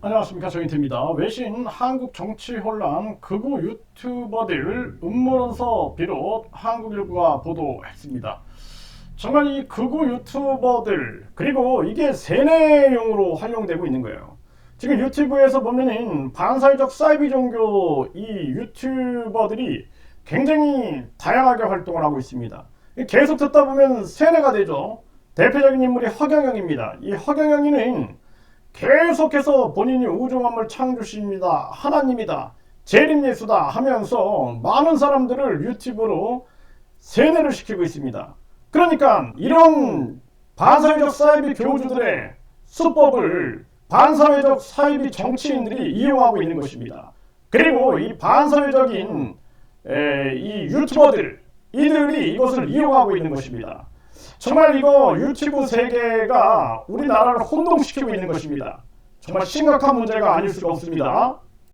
안녕하십니까 정인태입니다. 외신 한국 정치 혼란 극우 유튜버들 음모론서 비롯 한국 일부가 보도했습니다. 정말 이 극우 유튜버들 그리고 이게 세뇌용으로 활용되고 있는 거예요. 지금 유튜브에서 보면은 반사회적 사이비 종교 이 유튜버들이 굉장히 다양하게 활동을 하고 있습니다. 계속 듣다 보면 세뇌가 되죠. 대표적인 인물이 허경영입니다. 이 허경영이는 계속해서 본인이 우주만물 창조주입니다. 하나님이다. 재림 예수다 하면서 많은 사람들을 유튜브로 세뇌를 시키고 있습니다. 그러니까 이런 반사회적 사이비 교주들의 수법을 반사회적 사이비 정치인들이 이용하고 있는 것입니다. 그리고 이 반사회적인 에, 이 유튜버들 이들이 이것을 이용하고 있는 것입니다. 정말 이거 유튜브 세계가 우리나라를 혼동시키고 있는 것입니다. 정말 심각한 문제가 아닐 수가 없습니다.